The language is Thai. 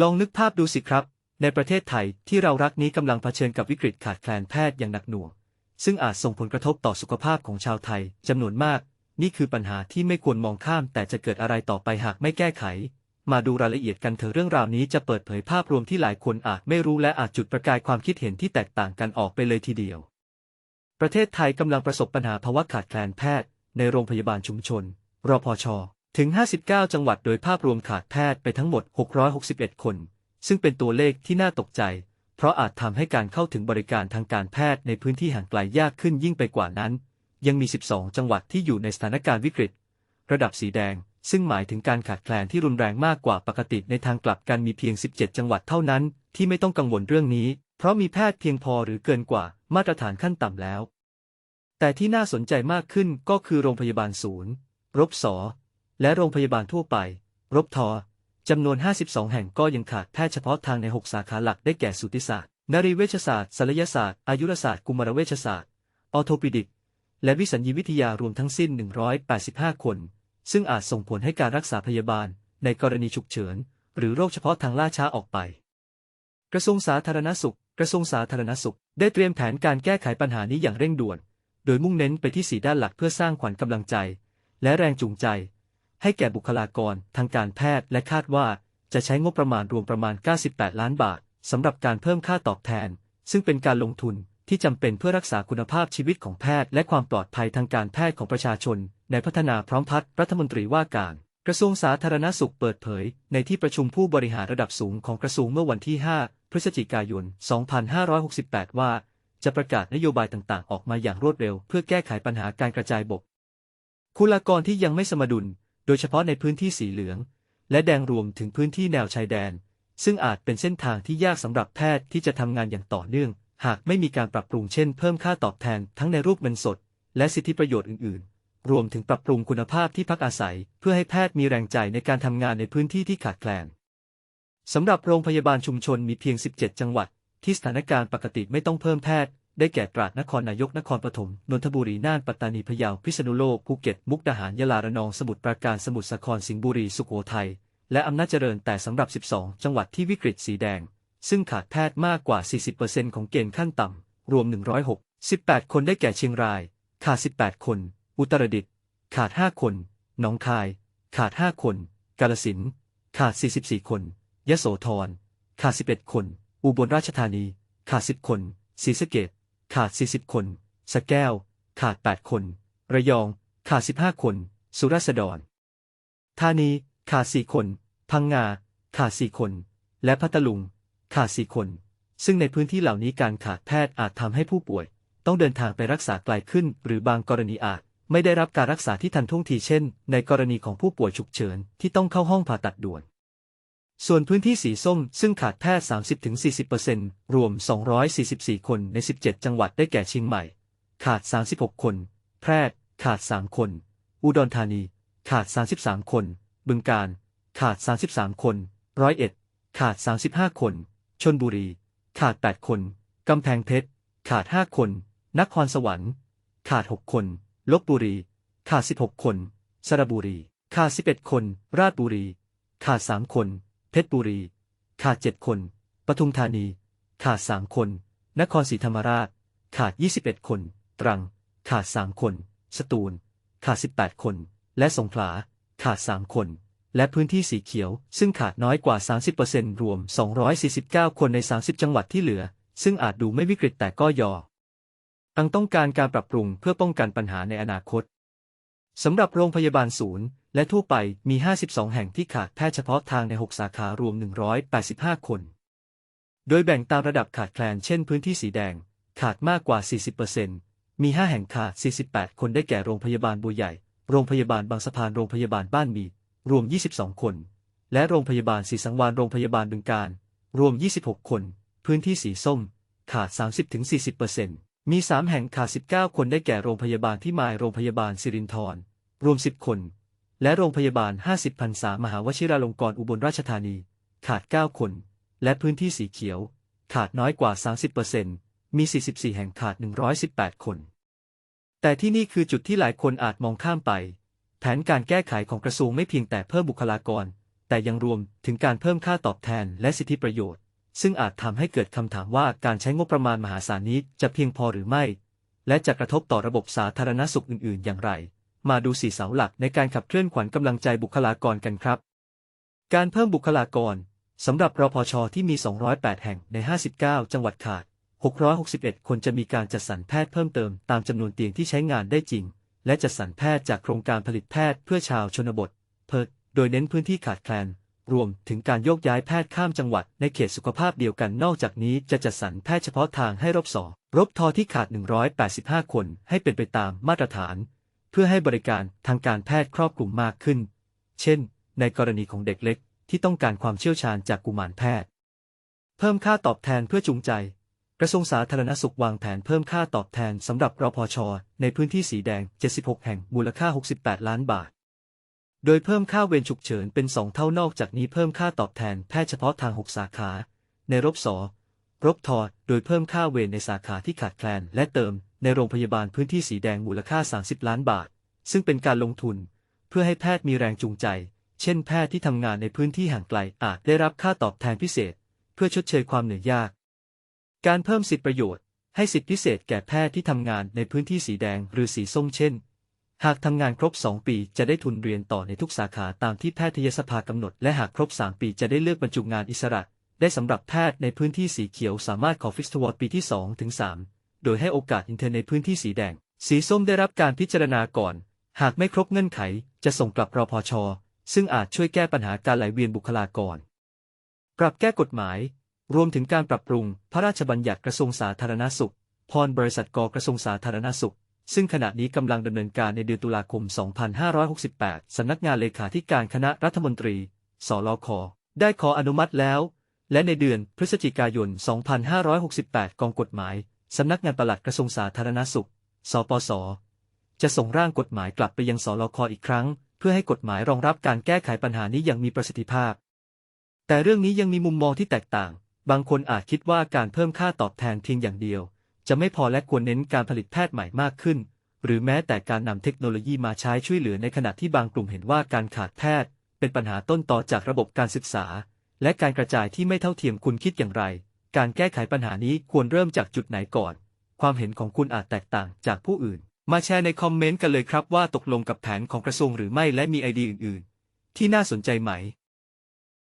ลองนึกภาพดูสิครับ ในประเทศไทยที่เรารักนี้กำลังเผชิญกับวิกฤตขาดแคลนแพทย์อย่างหนักหน่วง ซึ่งอาจส่งผลกระทบต่อสุขภาพของชาวไทยจำนวนมาก นี่คือปัญหาที่ไม่ควรมองข้าม แต่จะเกิดอะไรต่อไปหากไม่แก้ไข มาดูรายละเอียดกันเถอะเรื่องราวนี้จะเปิดเผยภาพรวมที่หลายคนอาจไม่รู้และอาจจุดประกายความคิดเห็นที่แตกต่างกันออกไปเลยทีเดียว ประเทศไทยกำลังประสบปัญหาภาวะขาดแคลนแพทย์ ในโรงพยาบาลชุมชน รพช ถึง 59 จังหวัดโดยภาพรวมขาดแพทย์ไปทั้งหมด 661 คน ซึ่งเป็นตัวเลขที่น่าตกใจ เพราะอาจทำให้การเข้าถึงบริการทางการแพทย์ในพื้นที่ห่างไกลยากขึ้นยิ่งไปกว่านั้น ยังมี 12 จังหวัดที่อยู่ในสถานการณ์วิกฤต ระดับสีแดง ซึ่งหมายถึงการขาดแคลนที่รุนแรงมากกว่าปกติในทางกลับกันมีเพียง 17 จังหวัดเท่านั้น ที่ไม่ต้องกังวลเรื่องนี้ เพราะมีแพทย์เพียงพอหรือเกินกว่ามาตรฐานขั้นต่ำแล้ว แต่ที่น่าสนใจมากขึ้นก็คือโรงพยาบาลศูนย์รบสอ และโรงพยาบาลทั่วไป รบทอจำนวน 52 แห่งก็ยังขาดแพทย์เฉพาะทางใน 6 สาขาหลักได้แก่สูติศาสตร์ นรีเวชศาสตร์ศัลยศาสตร์ อายุรศาสตร์ กุมารเวชศาสตร์ ออโทปิดิก และวิสัญญีวิทยารวมทั้งสิ้น 185 คน ซึ่งอาจส่งผลให้การรักษาพยาบาล ในกรณีฉุกเฉิน หรือโรคเฉพาะทางล่าช้าออกไป กระทรวงสาธารณสุข กระทรวงสาธารณสุข ได้เตรียมแผนการแก้ไขปัญหานี้อย่างเร่งด่วน โดยมุ่งเน้นไปที่สีด้านหลักเพื่อสร้างขวัญกำลังใจ และแรงจูงใจ ให้แก่บุคลากรทางการแพทย์และคาดว่าจะใช้งบประมาณรวมประมาณ 98 ล้านบาทสำหรับการเพิ่มค่าตอบแทน ซึ่งเป็นการลงทุนที่จำเป็นเพื่อรักษาคุณภาพชีวิตของแพทย์และความปลอดภัยทางการแพทย์ของประชาชน ในพัฒนาพร้อมพัฒน์รัฐมนตรีว่าการ กระทรวงสาธารณสุขเปิดเผย ในที่ประชุมผู้บริหารระดับสูงของกระทรวงเมื่อวันที่ 5 พฤศจิกายน 2568 ว่า จะประกาศนโยบายต่างๆ ออกมาอย่างรวดเร็ว เพื่อแก้ไขปัญหาการกระจายบก คุณากรที่ยังไม่สมดุล โดยเฉพาะในพื้นที่สีเหลือง และแดงรวมถึงพื้นที่แนวชายแดน ซึ่งอาจเป็นเส้นทางที่ยากสำหรับแพทย์ที่จะทำงานอย่างต่อเนื่อง หากไม่มีการปรับปรุงเช่น เพิ่มค่าตอบแทนทั้งในรูปเงินสด และสิทธิประโยชน์อื่น ๆ รวมถึงปรับปรุงคุณภาพที่พักอาศัย เพื่อให้แพทย์มีแรงใจในการทำงานในพื้นที่ที่ขาดแคลนสำหรับโรงพยาบาลชุมชนมีเพียง 17 จังหวัด ที่สถานการณ์ปกติไม่ต้องเพิ่มแพทย์ ได้แก่ตราดนครนายกนครปฐมนนทบุรีน่านปัตตานีพะเยาพิษณุโลกภูเก็ตมุกดาหารยะลาระนองสมุทรปราการสมุทรสาครสิงห์บุรีสุโขทัยและอำนาจเจริญแต่สำหรับ 12 จังหวัดที่วิกฤตสีแดง ซึ่งขาดแพทย์มากกว่า 40%ของเกณฑ์ขั้นต่ำรวม 106 18 คนได้แก่เชียงราย ขาด 18 คน อุตรดิตถ์ขาด 5 คนหนองคาย ขาด 5 คน กาฬสินธุ์ขาด 44 คนยโสธรขาด 11 คน อุบลราชธานี ขาด 10 คนศรีสะเกษ ขาด 40 คนสแก้ว ขาด 8 คน ระยอง ขาด 15 คน สุราษฎรธานี ขาด 4 คน พังงา ขาด 4 คน และพัทลุง ขาด 4 คน ซึ่งในพื้นที่เหล่านี้การขาดแพทย์อาจทำให้ผู้ป่วย ต้องเดินทางไปรักษาไกลขึ้น หรือบางกรณีอาจไม่ได้รับการรักษาที่ทันท่วงทีเช่น ในกรณีของผู้ป่วยฉุกเฉินที่ต้องเข้าห้องผ่าตัดด่วน ส่วนพื้นที่สีส้มซึ่งขาดแพทย์ 30-40%รวม 244 คนใน 17 จังหวัดได้แก่เชียงใหม่ ขาด 36 คน แพร่ขาด 3 คน อุดรธานี ขาด 33 คน บึงกาฬขาด 33 คน ร้อยเอ็ด ขาด 35 คน ชนบุรี ขาด 8 คน กำแพงเพชร ขาด 5 คน นครสวรรค์ ขาด 6 คน ลบบุรี ขาด 16 คน สระบุรี ขาด 11 คน ราชบุรี ขาด 3 คน เพชรบุรี ขาด7คน ปทุมธานี ขาด3คน นครศรีธรรมราช ขาด 21 คน ตรัง ขาด3คน สตูล ขาด 18 คน และสงขลา ขาด3คน และพื้นที่สีเขียว ซึ่งขาดน้อยกว่า 30%รวม 249 คนใน 30 จังหวัดที่เหลือ ซึ่งอาจดูไม่วิกฤตแต่ก็ยออังต้องการการปรับปรุงเพื่อป้องกันปัญหาในอนาคตสำหรับโรงพยาบาลศูนย์ และทั่วไปมี 52 แห่งที่ขาดแพทย์เฉพาะทางใน 6 สาขารวม 185 คน โดยแบ่งตามระดับขาดแคลน เช่นพื้นที่สีแดง ขาดมากกว่า 40%มี 5 แห่งขาด 48 คนได้แก่โรงพยาบาลบัวใหญ่ โรงพยาบาลบางสะพาน โรงพยาบาลบ้านมี รวม 22 คน และโรงพยาบาลศรีสังวาลโรงพยาบาลบึงการ รวม 26 คน พื้นที่สีส้ม ขาด 30-40%มี 3 แห่งขาด 19 คนได้แก่โรงพยาบาลที่มาย โรงพยาบาลสิรินธร รวม 10 คน และโรงพยาบาล 50พรรษามหาวชิราลงกรณ์อุบลราชธานี ขาด 9 คน และพื้นที่สีเขียว ขาดน้อยกว่า 30%มี 44 แห่งขาด 118 คน แต่ที่นี่คือจุดที่หลายคนอาจมองข้ามไป แผนการแก้ไขของกระทรวงไม่เพียงแต่เพิ่มบุคลากร แต่ยังรวมถึงการเพิ่มค่าตอบแทนและสิทธิประโยชน์ ซึ่งอาจทำให้เกิดคำถามว่าการใช้งบประมาณมหาศาลนี้จะเพียงพอหรือไม่ และจะกระทบต่อระบบสาธารณสุขอื่น ๆ อย่างไร มาดูสี่เสาหลักในการขับเคลื่อนขวัญกำลังใจบุคลากรกันครับ การเพิ่มบุคลากรสำหรับรพชที่มี 208 แห่งใน 59 จังหวัดขาด 661 คนจะมีการจัดสรรแพทย์เพิ่มเติมตามจำนวนเตียงที่ใช้งานได้จริง และจัดสรรแพทย์จากโครงการผลิตแพทย์เพื่อชาวชนบท เพิดโดยเน้นพื้นที่ขาดแคลน รวมถึงการโยกย้ายแพทย์ข้ามจังหวัดในเขตสุขภาพเดียวกัน นอกจากนี้จะจัดสรรแพทย์เฉพาะทางให้รบสอรบทอที่ขาด 185 คนให้เป็นไปตามมาตรฐาน เพื่อให้บริการทางการแพทย์ครอบคลุมมากขึ้น เช่น ในกรณีของเด็กเล็กที่ต้องการความเชี่ยวชาญจากกุมารแพทย์ เพิ่มค่าตอบแทนเพื่อจูงใจ กระทรวงสาธารณสุขวางแผนเพิ่มค่าตอบแทนสำหรับรพช ในพื้นที่สีแดง 76 แห่งมูลค่า 68 ล้านบาท โดยเพิ่มค่าเวรฉุกเฉินเป็น 2 เท่านอกจากนี้เพิ่มค่าตอบแทนแพทย์เฉพาะทาง 6 สาขา ในรบสรบทอโดยเพิ่มค่าเวรในสาขาที่ขาดแคลนและเติม ในโรงพยาบาลพื้นที่สีแดงมูลค่า 30 ล้านบาท ซึ่งเป็นการลงทุน เพื่อให้แพทย์มีแรงจูงใจ เช่นแพทย์ที่ทำงานในพื้นที่ห่างไกลอาจได้รับค่าตอบแทนพิเศษ เพื่อชดเชยความเหนื่อยยาก การเพิ่มสิทธิประโยชน์ ให้สิทธิพิเศษแก่แพทย์ที่ทำงานในพื้นที่สีแดงหรือสีส้มเช่น หากทำงานครบ 2 ปีจะได้ทุนเรียนต่อในทุกสาขาตามที่แพทยสภากำหนด และหากครบ 3 ปีจะได้เลือกบรรจุงานอิสระ ได้สำหรับแพทย์ในพื้นที่สีเขียวสามารถขอฟิกซ์วอร์ดปีที่2ถึง3 โดยให้โอกาสอินเทอร์ในพื้นที่สีแดง สีส้มได้รับการพิจารณาก่อน หากไม่ครบเงื่อนไข จะส่งกลับรอพชซึ่งอาจช่วยแก้ปัญหาการไหลเวียนบุคลากร ปรับแก้กฎหมาย รวมถึงการปรับปรุงพระราชบัญญัติกระทรวงสาธารณสุข พรบริษัทกกระทรวงสาธารณสุข ซึ่งขณะนี้กำลังดำเนินการในเดือนตุลาคม 2568 สำนักงานเลขาธิการคณะรัฐมนตรี สลค ได้ขออนุมัติแล้ว และในเดือนพฤศจิกายน 2568 กองกฎหมาย สำนักงานปลัดกระทรวงสาธารณสุข สปส จะส่งร่างกฎหมายกลับไปยังสลคอีกครั้ง เพื่อให้กฎหมายรองรับการแก้ไขปัญหานี้อย่างมีประสิทธิภาพ แต่เรื่องนี้ยังมีมุมมองที่แตกต่าง บางคนอาจคิดว่าการเพิ่มค่าตอบแทนเพียงอย่างเดียว จะไม่พอและควรเน้นการผลิตแพทย์ใหม่มากขึ้น หรือแม้แต่การนำเทคโนโลยีมาใช้ช่วยเหลือในขณะที่บางกลุ่มเห็นว่าการขาดแพทย์ เป็นปัญหาต้นตอจากระบบการศึกษา และการกระจายที่ไม่เท่าเทียมคุณคิดอย่างไร การแก้ไขปัญหานี้ควรเริ่มจากจุดไหนก่อน ความเห็นของคุณอาจแตกต่างจากผู้อื่น มาแชร์ในคอมเมนต์กันเลยครับว่าตกลงกับแผนของกระทรวงหรือไม่และมีไอเดียอื่น ๆ ที่น่าสนใจไหม